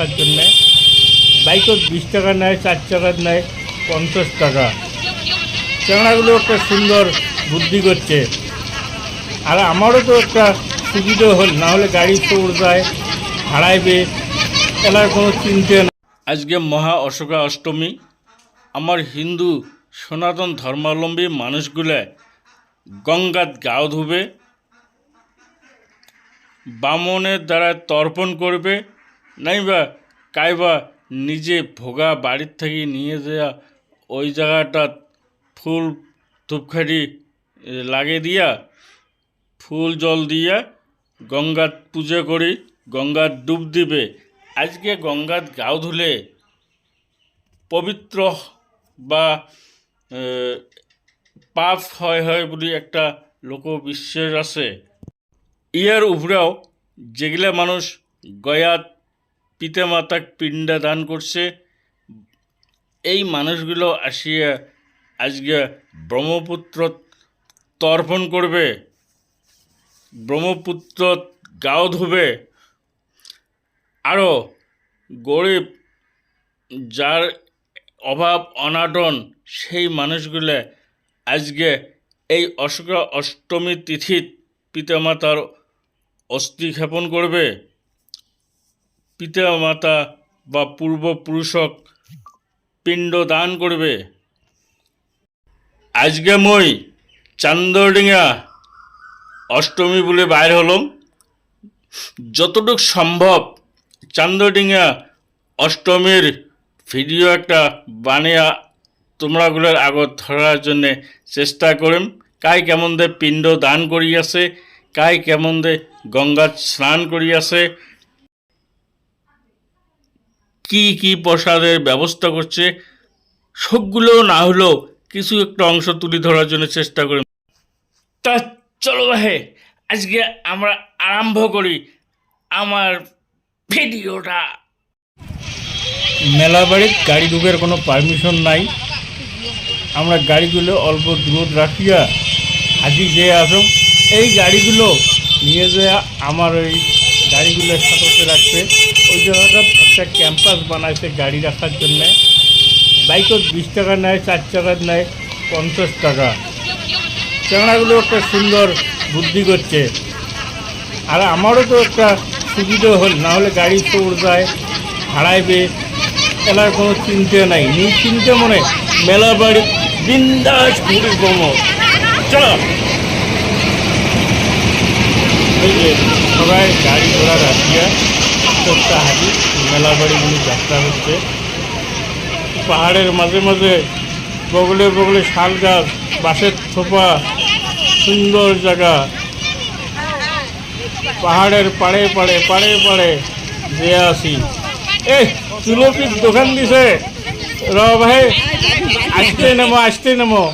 রাখার জন্যে বাইকত বিশ টাকা নেয়, চার চাকার নেয়, পঞ্চাশ টাকা। চ্যাংড়াগুলো একটা সুন্দর বুদ্ধি করছে। আর আমারও তো একটা সুবিধা হল, না হলে গাড়ি চোর যায়, হারাইবে, এলার কোনো চিন্তা না আজকে মহা অশোকা অষ্টমী। আমার হিন্দু সনাতন ধর্মাবলম্বী মানুষগুলো গঙ্গাত গাও ধুবে, বামনের দ্বারা তর্পণ করবে নাইবা কাইবা নিজে ভোগা বাড়ির থেকে নিয়ে যাওয়া ওই জায়গাটা ফুল ধূপখাটি এ, লাগিয়ে দিয়া ফুল জল দিয়া গঙ্গাত পুজো করি গঙ্গার ডুব দিবে আজকে গঙ্গাত গাও ধুলে পবিত্র বা পাপ হয় হয় বুলি একটা লোকবিশ্বাস আছে ইয়ার উপরেও যেগুলা মানুষ গয়াত পিতামাতাক পিণ্ডা দান করছে। এই মানুষগুলো আসিয়া আজকে ব্রহ্মপুত্র তর্পণ করবে। ব্রহ্মপুত্র গাও ধুবে। আরও গরিব যার অভাব, অনাটন, সেই মানুষগুলো আজকে এই অশোকা অষ্টমী তিথিত পিতামাতার অস্থি ক্ষেপণ করবে। পিতামাতা বা পূর্বপুরুষক পিণ্ড দান করবে। আজকে মই চান্দডিঙা অষ্টমী বলে বাইর হলাম। যতটুক সম্ভব চান্দডিঙা অষ্টমীর ভিডিও একটা বানিয়ে তোমরাগুলোর আগত ধরার জন্যে চেষ্টা করিম। কাই কেমন দে পিণ্ড দান করি আছে কাই কেমন দে গঙ্গাত স্নান করি আছে কি কি প্রসাদের ব্যবস্থা করছে, সবগুলো না হলেও কিছু একটা অংশ তুলে ধরার জন্য চেষ্টা করি। তা চলো হে আজকে আমরা আরম্ভ করি আমার ভিডিওটা। মেলা বাড়ির গাড়ি ঢুকের কোনো পারমিশন নাই। আমরা গাড়িগুলো অল্প দূর রাখিয়া হাজি যে আসুন এই গাড়িগুলো নিয়ে যেয়ে আমার ওই গাড়িগুলো সাথে রাখবে। ওই জায়গাটা একটা ক্যাম্পাস বানাইছে গাড়ি রাখার জন্যে। বাইকত বিশ টাকা নেয়, চার চাকার নেয়, পঞ্চাশ টাকা। চ্যাংড়াগুলো একটা সুন্দর বুদ্ধি করছে। আর আমারও তো একটা সুবিধা হল, না হলে গাড়ি চোর যায়, হারাইবে, এলার কোনো চিন্তা নাই। নিশ্চিন্তে মনে মেলা বাড়ি, বিন্দাস ঘুরে কম চলো। সবাই গাড়ি ঘোড়া রাখিয়া হাজি মেলা বাড়িগুলি যাত্রা হচ্ছে। পাহাড়ের মাঝে মাঝে বগলে বগলে শাল গাছ, বাঁশের থোপা, সুন্দর জায়গা। পাহাড়ের পাড়ে পাড়ে পাড়ে পাড়ে যে আসি। এ তুলসীর দোকান দিছে? র ভাই আসতে নেমো আসতে নেমো।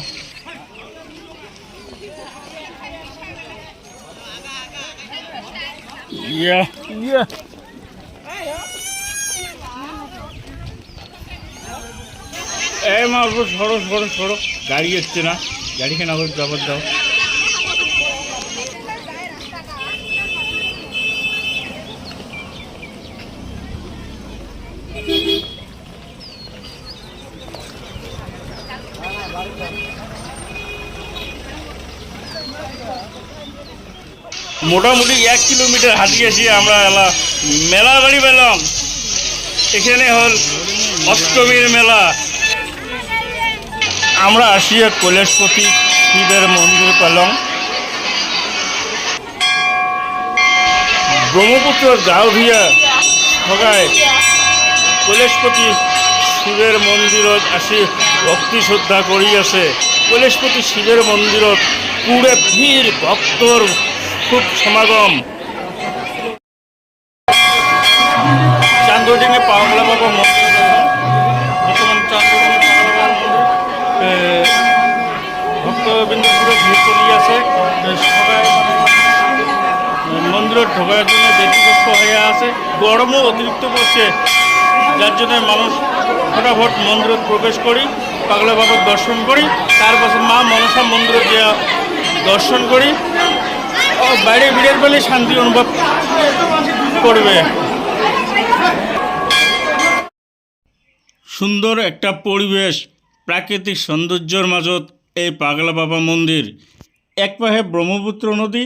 ইয়া ইয়া। এই মা অল্প সরো সরো সরো। গাড়ি এসছে না। গাড়িখানে আবার জবাব দাও। মোটামুটি এক কিলোমিটার হাঁটিয়েছি আমরা এলা মেলা বাড়ি পেলাম। এখানে হল অষ্টমীর মেলা। আমরা আসিয়া কৈলাসপতি শিবের মন্দির পেলাম। ব্রহ্মপুত্র গাঁও ভিয়া সগায় কৈলাসপতি শিবের মন্দিৰত আসি ভক্তি শ্ৰদ্ধা কৰি আছে। কৈলাসপতি শিবের মন্দিৰত পুৰে ভিৰ ভক্তৰ খুব সমাগম। চান্দডিঙে পাওয়ালা বাবা মন্দির বর্তমান মন্দির এ, ভক্তবৃন্দ ভিড় চলি আছে সবাই মানে মন্দিৰত ঢোকার জন্য ব্যতিগ্রস্ত হয়ে আছে গরমও অতিরিক্ত পড়ছে যার জন্য মানুষ ফটাফট মন্দিৰত প্রবেশ করি পাগলা বাবার দর্শন করি তারপর মা মনসা মন্দিরে গিয়া দর্শন করি। বাইরে ভিড়ের পেলে শান্তি অনুভব করবে। সুন্দর একটা পরিবেশ, প্রাকৃতিক সৌন্দর্যের মাজত এই পাগলা বাবা মন্দির। এক পাহে ব্রহ্মপুত্র নদী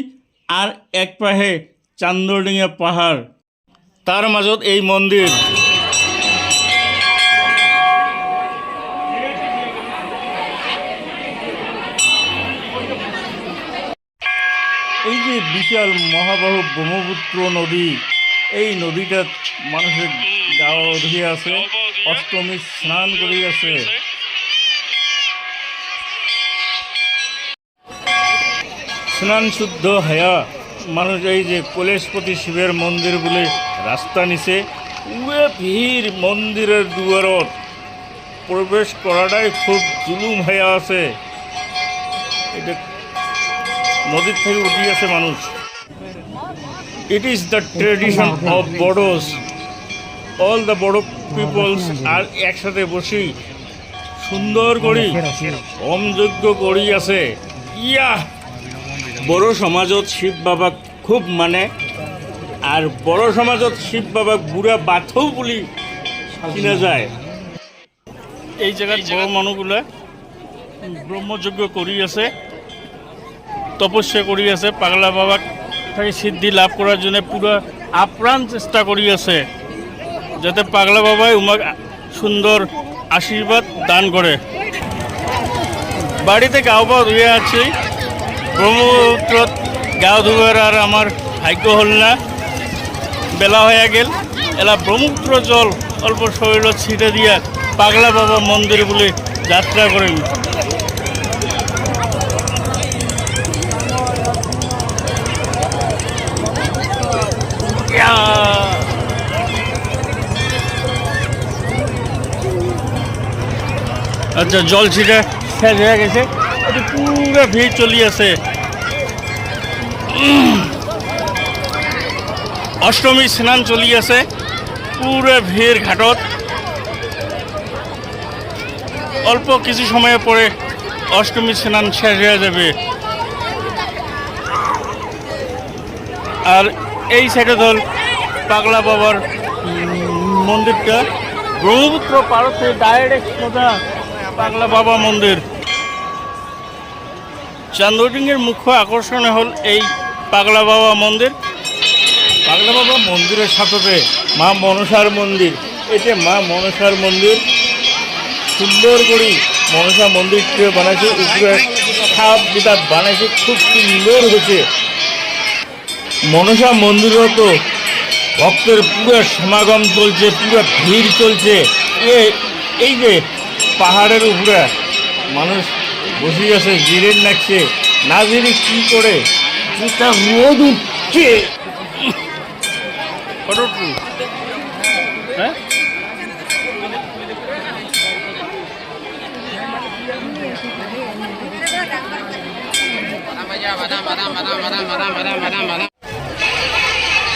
আর এক পাহে চান্দরডিঙা পাহাড়। তার মাজত এই মন্দির। এই যে বিশাল মহাবাহু ব্রহ্মপুত্র নদী, এই নদীটা মানুষের গাও ধুয়ে আছে। অষ্টমী স্নান করে আছে। স্নান শুদ্ধ হায়া। মানুষ এই যে কলেশপতি শিবের মন্দির বলে রাস্তা নিছে। উয়ে ভিড় মন্দিরের দুয়ারত প্রবেশ করাটাই খুব জুলুম হয়ে আছে। এটা নদীর থেকে উঠে গেছে মানুষ। It is the tradition of বড়োস all the বড়ো পিপলস আর একসাথে বসি সুন্দর করি, হোমযজ্ঞ করি আছে। ইয়া বড় সমাজত শিব বাবাক খুব মানে আর বড় সমাজত শিব বাবাক বুড়া বাথৌ বুলি চিনা যায়। এই জায়গাত বড় মানুহগুলা ব্রহ্মযজ্ঞ কৰি আছে। তপস্যা কৰি আছে, পাগলা বাবাক তাকে সিদ্ধি লাভ করার জন্য পুরো আপ্রাণ চেষ্টা কৰি আছে, যাতে পাগলা বাবাই উমাক সুন্দর আশীর্বাদ দান করে। বাড়িতে গাও পা ধুয়ে আছি, ব্রহ্মপুত্রত গা ধুবার আর আমার ভাগ্য হল না। বেলা হয়ে গেল, এলা ব্রহ্মপুত্র জল অল্প শরীরত ছিটে দিয়া পাগলা বাবা মন্দির বলে যাত্রা করিম। আচ্ছা জল ছিটে শেষ হয়ে গেছে। পুরো ভিড় চলি আছে। অষ্টমী স্নান চলি আছে। পুরো ভিড় ঘাটত। অল্প কিছু সময় পরে অষ্টমী স্নান শেষ হয়ে যাবে। আর এই সাইডে ধর পাগলা বাবার মন্দিরটা। ব্রহ্মপুত্র পারতে ডাইরেক্ট সোজা পাগলা বাবা মন্দির। চান্দডিংয়ের মুখ্য আকর্ষণ হল এই পাগলা বাবা মন্দির। পাগলা বাবা মন্দিরের সাথে মা মনসার মন্দির। এটা মা মনসার মন্দির সুন্দর করে মনসা মন্দিরটি বানাইছে। উপরে সাপ যেটা বানাইছে, খুব সুন্দর হয়েছে। মনসা মন্দিরও তো ভক্তের পুরো সমাগম চলছে, পুরো ভিড় চলছে। এই যে পাহাড়ের উপরে মানুষ বসে আছে জিরের নাকছে না জেনে কি করে? রোদ উঠছে হ্যাঁ?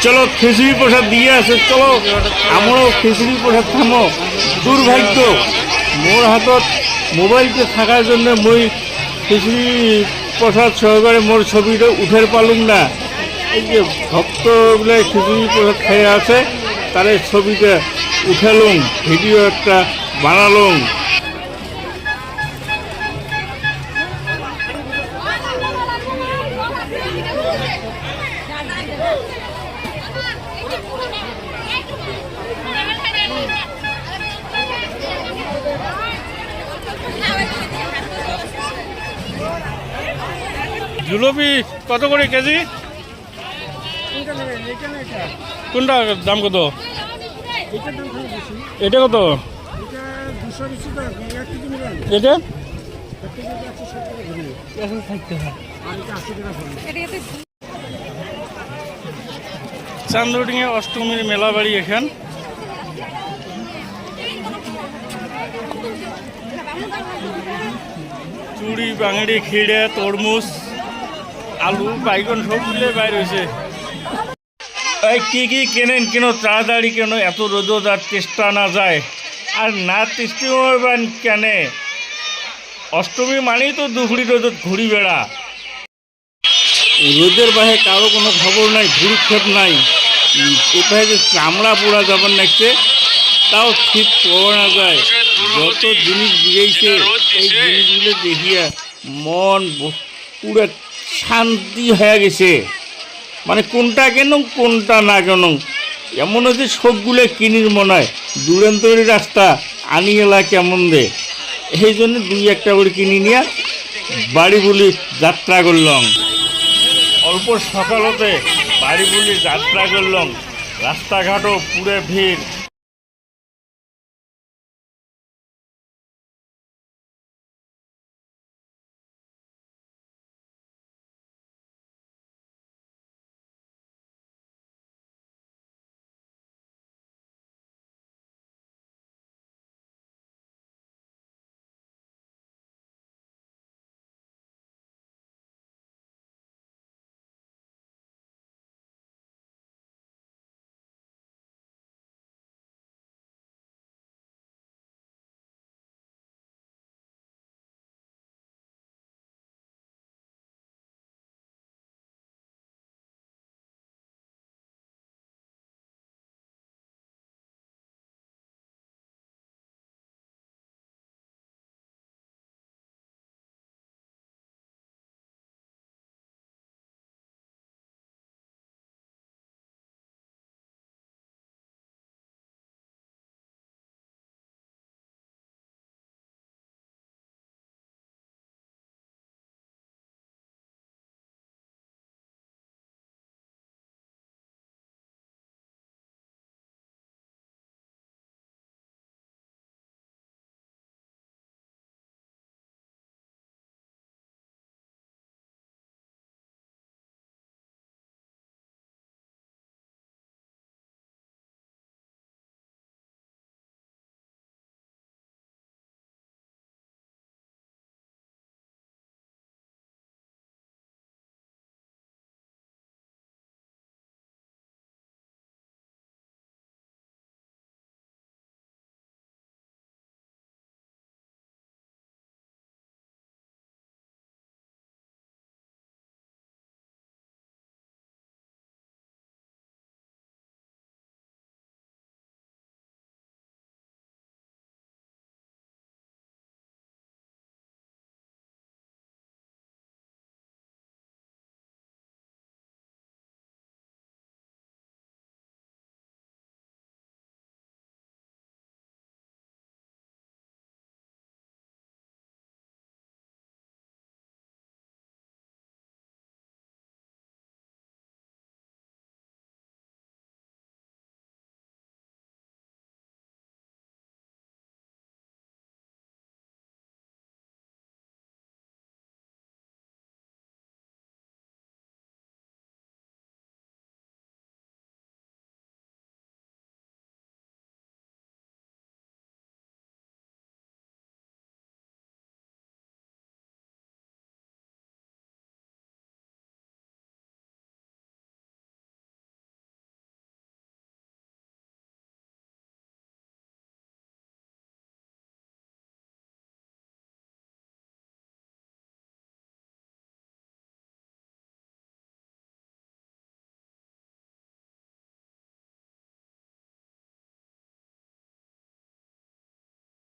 চলো খিচুড়ি প্রসাদ দিয়ে আছে চলো। আমারও খিচুড়ি প্রসাদ থামো দুর্ভাগ্য। মোর হাতত মোবাইলটো থাকার জন্য মই খিচুড়ি প্রসাদ সহকারে মোর ছবিটা উঠের পালুম না। এই যে ভক্তগুলো খিচুড়ি প্রসাদ খেয়ে আছে, তারে ছবিটা উঠালুম, ভিডিও একটা বানালুম। জুলপি কত করে কেজি? কোনটা দাম কত? এটা কত? এটা? চান্দডিঙে অষ্টমীর মেলা বাড়ি এখান। চুড়ি বাঙড়ি খিড়ে, তরমুজ। আলু বাইগন সব মিলে বাইর হয়েছে এই কি কি কেনেন কেন তাড়াতাড়ি কেন এত রোদ আর চেষ্টা না যায়? আর না চেষ্টি করবেন কেনে? অষ্টমী মানেই তো দুপুরি রোদত ঘুরি বেড়া। রোদের বাহে কারও কোনো খবর নাই ভুরুক্ষেপ নাই। কোথায় যে চামড়া পোড়া যাবার নাকছে তাও ঠিক পাওয়া যায়। যত জিনিস দিয়েছে এই জিনিসগুলো দেখিয়া মন পুরো শান্তি হয়ে গেছে। মানে কোনটা কেন, কোনটা না কেন? এমন হচ্ছে সবগুলো কিনির মনে হয় দূরান্তরি রাস্তা আনি এলা কেমন দে। এই জন্য দুই একটা করে কিনি নিয়ে বাড়ি বলি যাত্রা করলাম। অল্প সকালতে বাড়ি বলি যাত্রা করলাম। রাস্তাঘাটও পুরে ভিড়।